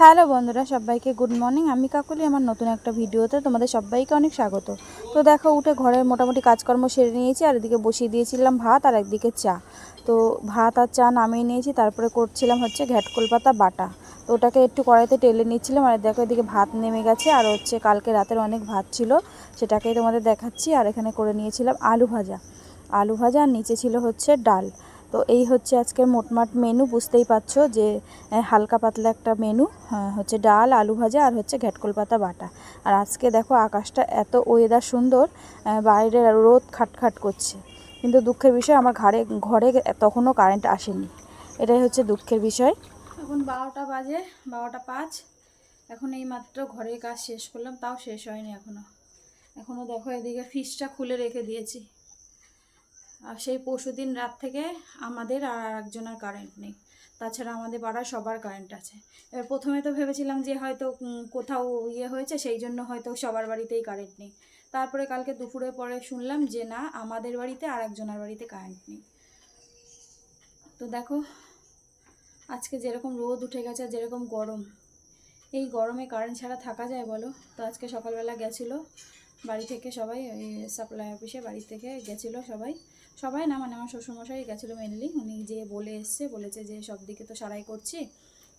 Hello বন্ধুরা, সবাইকে good morning. আমি কাকলি, আমার নতুন একটা ভিডিওতে তোমাদের সবাইকে অনেক স্বাগত। তো দেখো, উঠে ঘরের মোটামুটি কাজকর্ম সেরে নিয়েছি, আর এদিকে বসিয়ে দিয়েছিলাম ভাত আর একদিকে চা। তো ভাত আর চা নামিয়ে নিয়েছি, তারপরে করছিলাম হচ্ছে ঘ্যাটকল পাতা বাটা। তো ওটাকে একটু কড়াইতে টেলে নিচ্ছিলাম, আর দেখো এদিকে ভাত নেমে গেছে, আর হচ্ছে কালকে রাতের অনেক ভাত ছিল, সেটাকেই তোমাদের দেখাচ্ছি। আর এখানে করে নিয়েছিলাম আলু ভাজা। আলু ভাজা, আর নিচে ছিল হচ্ছে ডাল। তো এই হচ্ছে আজকের মোটমাট মেনু বুঝতেই পারছ যে হালকা পাতলা একটা মেনু হ্যাঁ, হচ্ছে ডাল আলু ভাজা আর হচ্ছে ঘ্যাটকল পাতা বাটা। আর আজকে দেখো আকাশটা এত ওয়েদার সুন্দর বাইরে রোদ খাটখাট করছে। কিন্তু দুঃখের বিষয় আমার ঘরে ঘরে তখনও কারেন্ট আসেনি। এটাই হচ্ছে দুঃখের বিষয়। এখন বারোটা বাজে বারোটা পাঁচ। এখন এই মাত্র ঘরের কাজ শেষ করলাম তাও শেষ হয়নি এখনও এখনও দেখো এদিকে ফ্রিজটা খুলে রেখে দিয়েছি। সেই পরশু দিন রাত থেকে আমাদের আর একজনের কারেন্ট নেই। তাছাড়া আমাদের পাড়ার সবার কারেন্ট আছে। এবার প্রথমে তো ভেবেছিলাম যে হয়তো কোথাও ইয়ে হয়েছে, সেই জন্য হয়তো সবার বাড়িতেই কারেন্ট নেই। তারপরে কালকে দুপুরে পরে শুনলাম যে না, আমাদের বাড়িতে আর একজনের বাড়িতে কারেন্ট নেই। তো দেখো, আজকে যেরকম রোদ উঠে গেছে আর যেরকম গরম, এই গরমে কারেন্ট ছাড়া থাকা যায় বলো? তো আজকে সকালবেলা গেছিল বাড়ি থেকে সবাই সাপ্লাই অফিসে বাড়ি থেকে গেছিল সবাই। সবাই না মানে আমার শ্বশুরমশাই গেছিল মেনলি উনি যে বলে এসছে, বলেছে যে সব দিকে তো সারাই করছি,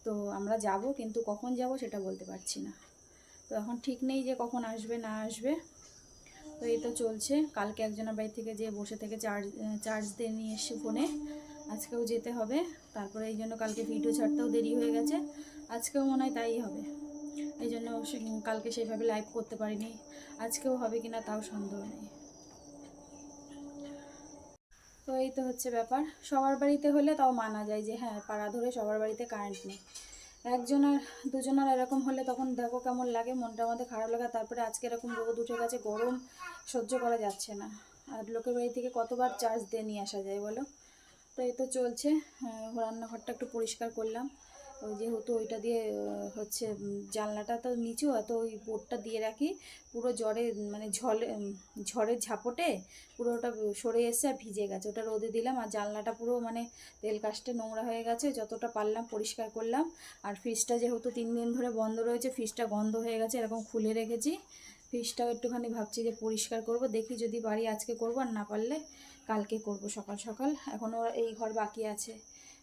তো আমরা যাব, কিন্তু কখন যাব সেটা বলতে পারছি না। তো এখন ঠিক নেই যে কখন আসবে, না আসবে। তো এই তো চলছে। কালকে একজনের বাড়ি থেকে যে বসে থেকে চার্জ চার্জ দিয়ে নিয়ে এসছে ফোনে। আজকেও যেতে হবে। তারপরে এই জন্য কালকে ভিডিও ছাড়তেও দেরি হয়ে গেছে। আজকেও মনে হয় তাই হবে। এই জন্য কালকে সেইভাবে লাইভ করতে পারিনি। আজকেও হবে কিনা তাও সন্দেহ নেই। তো এই তো হচ্ছে ব্যাপার। সবার বাড়িতে হলে তাও মানা যায় যে হ্যাঁ পাড়া ধরে সবার বাড়িতে কারেন্ট নেই। একজনের দুজনের এরকম হলে তখন দেখো কেমন লাগে, মনটা আমাদের খারাপ লাগে। তারপরে আজকে এরকম রোদ উঠে গেছে, গরম সহ্য করা যাচ্ছে না। আর লোকের বাড়ি থেকে কতবার চার্জ দিয়ে নিয়ে আসা যায় বলো? তো এই তো চলছে। রান্নাঘরটা একটু পরিষ্কার করলাম। যেহেতু ওইটা দিয়ে হচ্ছে জানলাটা তো নিচু তো ওই বোর্ডটা দিয়ে রাখি। পুরো জ্বরে মানে ঝলে ঝড়ের ঝাপটে পুরো ওটা সরে এসে আর ভিজে গেছে। ওটা রোদে দিলাম, আর জানলাটা পুরো মানে তেল কাস্টে নোংরা হয়ে গেছে। যতটা পারলাম পরিষ্কার করলাম। আর ফ্রিজটা যেহেতু তিন দিন ধরে বন্ধ রয়েছে, ফ্রিজটা গন্ধ হয়ে গেছে, এরকম খুলে রেখেছি। ফ্রিজটাও একটুখানি ভাবছি যে পরিষ্কার করব, দেখি যদি বাড়ি আজকে করব, আর না পারলে কালকে করব সকাল সকাল। এখনও এই ঘর বাকি আছে।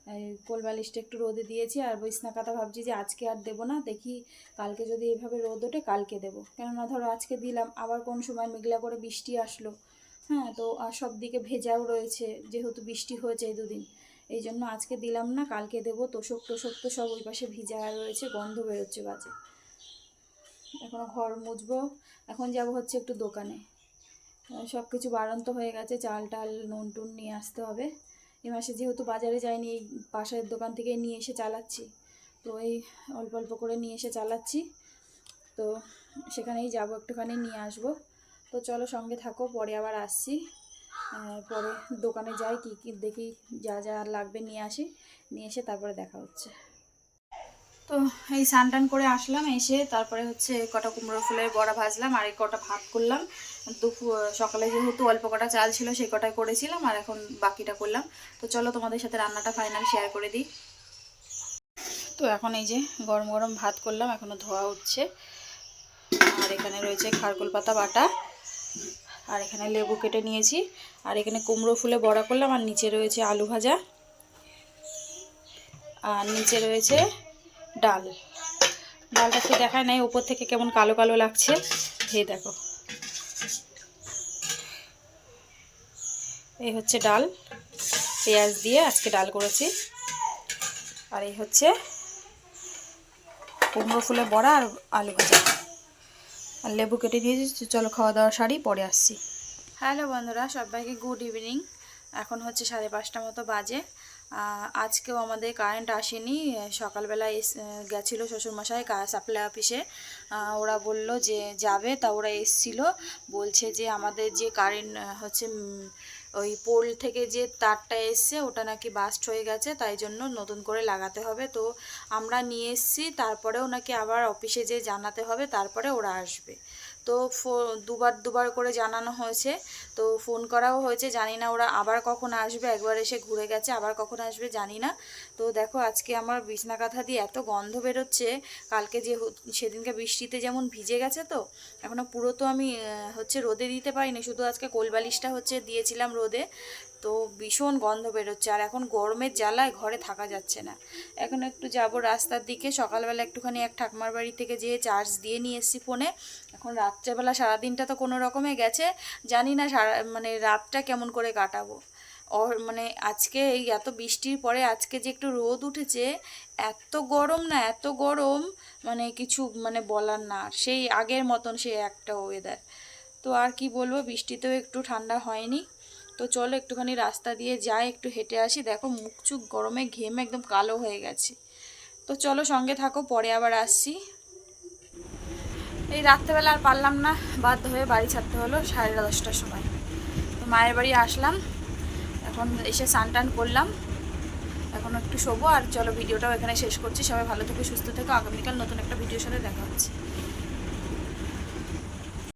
এই কোল বালিশটা একটু রোদে দিয়েছি আর বিছনা কাতা ভাবছি যে আজকে আর দেবো না, দেখি কালকে যদি এভাবে রোদ ওঠে কালকে দেবো। কেননা ধরো আজকে দিলাম, আবার কোন সময় মেঘলা করে বৃষ্টি আসলো। হ্যাঁ তো আর সব দিকে ভেজাও রয়েছে, যেহেতু বৃষ্টি হয়েছে এই দুদিন। এই জন্য আজকে দিলাম না, কালকে দেবো। তোষক টোষক তো সব ওই পাশে ভিজা রয়েছে, গন্ধ বেরোচ্ছে বাজে। এখনও ঘর মুছবো, এখন যাব হচ্ছে একটু দোকানে। সব কিছু বাড়ন্ত হয়ে গেছে, চাল টাল, নুন টুন নিয়ে আসতে হবে। এ মাসে যেহেতু বাজারে যাইনি, এই পাশের দোকান থেকে নিয়ে এসে চালাচ্ছি। তো এই অল্প অল্প করে নিয়ে এসে চালাচ্ছি। তো সেখানেই যাব, একটুখানি নিয়ে আসব। তো চলো সঙ্গে থাকো, পরে আবার আসছি। পরে দোকানে যাই, কী কী দেখি, যা যা লাগবে নিয়ে আসি। নিয়ে এসে তারপরে দেখা হচ্ছে। তো এই স্নান করে আসলাম, এসে তারপরে হচ্ছে কটা কুমড়ো ফুলের বড়া ভাজলাম, আর এই কটা ভাত করলাম। দুপুর, সকালে যেহেতু অল্প কটা চাল ছিল, সেই কটাই করেছিলাম আর এখন বাকিটা করলাম। তো চলো তোমাদের সাথে রান্নাটা ফাইনাল শেয়ার করে দিই। তো এখন এই যে গরম গরম ভাত করলাম, এখনও ধোয়া উঠছে আর এখানে রয়েছে খারকোল পাতা বাটা, আর এখানে লেবু কেটে নিয়েছি। আর এখানে কুমড়ো ফুলে বড়া করলাম, আর নিচে রয়েছে আলু ভাজা। আর নিচে রয়েছে ডাল। ডালটা একটু দেখায় নাই? উপর থেকে কেমন কালো কালো লাগছে? এই দেখো। এই হচ্ছে ডাল। পেঁয়াজ দিয়ে আজকে ডাল করেছি। আর এই হচ্ছে কুমড়ো ফুলে বড়া আর আলু ভাজা। আর লেবু কেটে দিয়েছি চলো খাওয়া দাওয়া সারি, পরে আসছি। হ্যালো বন্ধুরা, সবাইকে গুড ইভিনিং। এখন হচ্ছে সাড়ে পাঁচটা মতো বাজে। আজকেও আমাদের কারেন্ট আসেনি। সকালবেলা এস গেছিল শ্বশুরমশাই সাপ্লাই অফিসে। ওরা বলল যে যাবে, তা ওরা এসছিল। বলছে যে আমাদের যে কারেন্ট হচ্ছে ওই পোল থেকে যে তারটা এসছে, ওটা নাকি বাস্ট হয়ে গেছে, তাই জন্য নতুন করে লাগাতে হবে। তো আমরা নিয়ে এসছি, তারপরেও নাকি আবার অফিসে যেয়ে জানাতে হবে, তারপরে ওরা আসবে। তো দুবার দুবার করে জানানো হয়েছে। তো ফোন করাও হয়েছে, জানি না ওরা আবার কখন আসবে, একবার এসে ঘুরে গেছে, আবার কখন আসবে জানি না। তো দেখো আজকে আমার বিছনা কাঁথা দিয়ে এত গন্ধ বেরোচ্ছে, কালকে যে সেদিনকে বৃষ্টিতে যেমন ভিজে গেছে তো, এখনও পুরো তো আমি হচ্ছে রোদে দিতে পারিনি, শুধু আজকে কোলবালিশটা হচ্ছে দিয়েছিলাম রোদে। তো ভীষণ গন্ধ বেরোচ্ছে, আর এখন গরমের জ্বালায় ঘরে থাকা যাচ্ছে না। এখন একটু যাব রাস্তার দিকে, সকালবেলা একটুখানি এক ঠাকুমার বাড়ি থেকে যেয়ে চার্জ দিয়ে নিয়ে এসেছি ফোনে। এখন রাত্রেবেলা সারাদিনটা তো কোনো রকমে গেছে, জানি না সারা মানে রাতটা কেমন করে কাটাবো। মানে আজকে এই এত বৃষ্টির পরে আজকে যে একটু রোদ উঠেছে, এত গরম না, এত গরম মানে কিছু মানে বলার না, সেই আগের মতন সেই একটা ওয়েদার তো আর কি বলব, বৃষ্টিতেও একটু ঠান্ডা হয়নি। তো চলো একটুখানি রাস্তা দিয়ে যাই, একটু হেঁটে আসি। দেখো মুখ চুখ গরমে, ঘেমে একদম কালো হয়ে গেছে। তো চলো সঙ্গে থাকো, পরে আবার আসছি। এই রাত্রেবেলা আর পারলাম না, বাধ্য হয়ে বাড়ি ছাড়তে হলো সাড়ে দশটার সময়। তো মায়ের বাড়ি আসলাম, এখন এসে স্নান টান করলাম। এখন একটু শোবো আর চলো ভিডিওটাও এখানে শেষ করছি। সবাই ভালো থেকে, সুস্থ থেকো। আগামীকাল নতুন একটা ভিডিওর সাথে দেখা হচ্ছে।